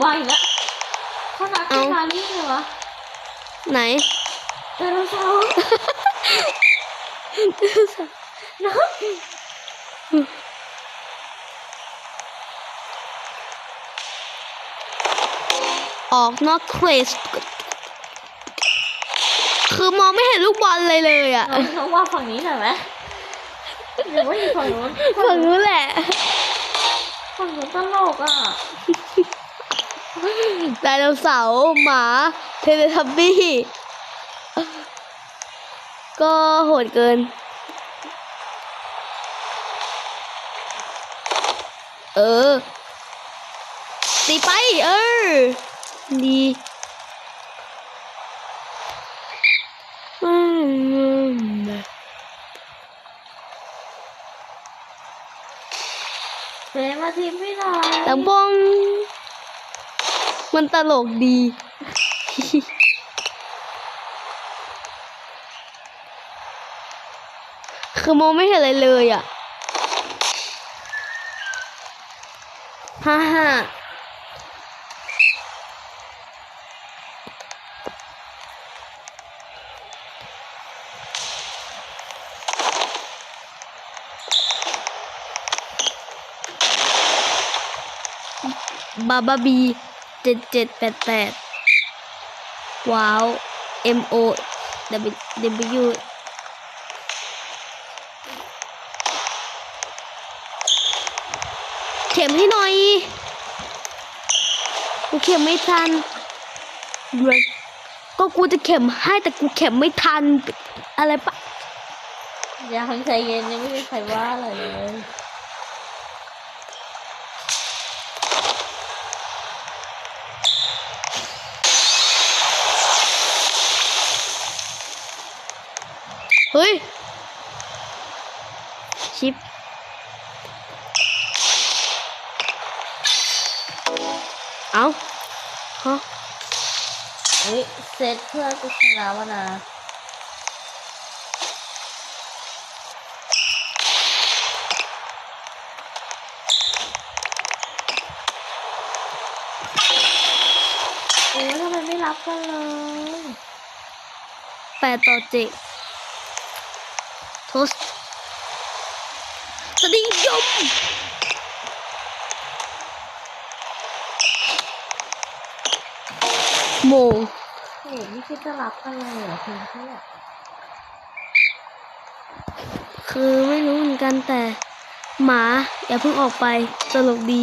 ไปอีกแล้วเขานัดที่มานี่เลยวะไหนไดโนเสาร์นะออกนอกเควสคือมองไม่เห็นลูกบอลเลยเลยอะเราเราว่าฝั่งนี้หน่อยไหมหรือว่าอยู่ฝั่งนู้นฝั่งนู้นแหละฝั่งนู้นตลกอะ ไดโนเสาร์หมาเทเลทับบี้ก็โหดเกิน เออ ตีไป เออ ดีอืมเฟมาทีมพี่หน่อยแต่บอง มันตลกดี คือมองไม่เห็นอะไรเลยอะฮ่าฮ่าบาบาบี เจ็ดเจ็ดแปดแปดว้าว M O W W เข็มให้หน่อยกูเข็มไม่ทันเว้ยก็กูจะเข็มให้แต่กูเข็มไม่ทัน อะไรปะอย่าเพิ่งใจเย็นยังไม่มีใครว่าอะไรเลย เฮ้ย ชิป เอาฮะเฮ้ยเซตเพื่อจะชนะวะนะโอ้ยทำไมไม่รับกันเลยแปดต่อเจ็ดโทสสติยมโมโอ้ยไม่คิดจะรับกันเลยเหรอทีมเพื่อนคือไม่รู้เหมือนกันแต่ หมาอย่าเพิ่งออกไปตลกดี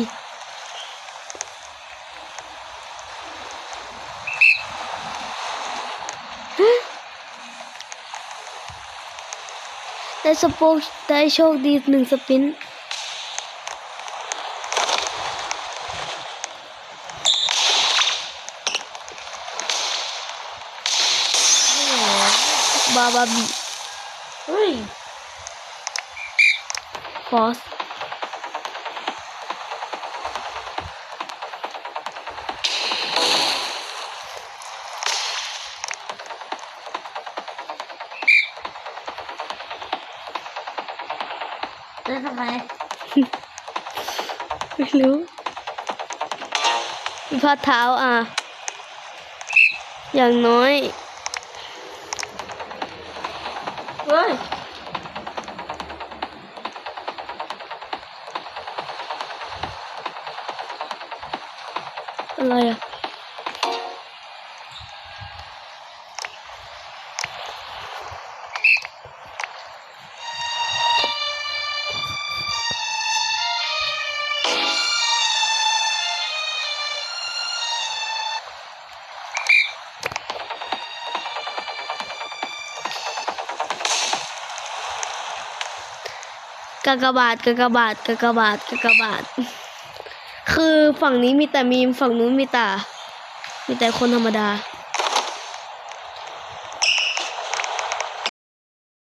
ได้สปอคได้โชคดีหนึ่งสปินโอ้โหบาบาบีเฮ้ยฟอส เล่นทำไม ไม่รู้มีพัดเท้าอะ อย่างน้อย เฮ้ยอะไรอะ กากบาทกากบาทกากบาทกากบาท คือฝั่งนี้มีแต่มีมฝั่งนู้นมีแต่มีแต่คนธรรมดา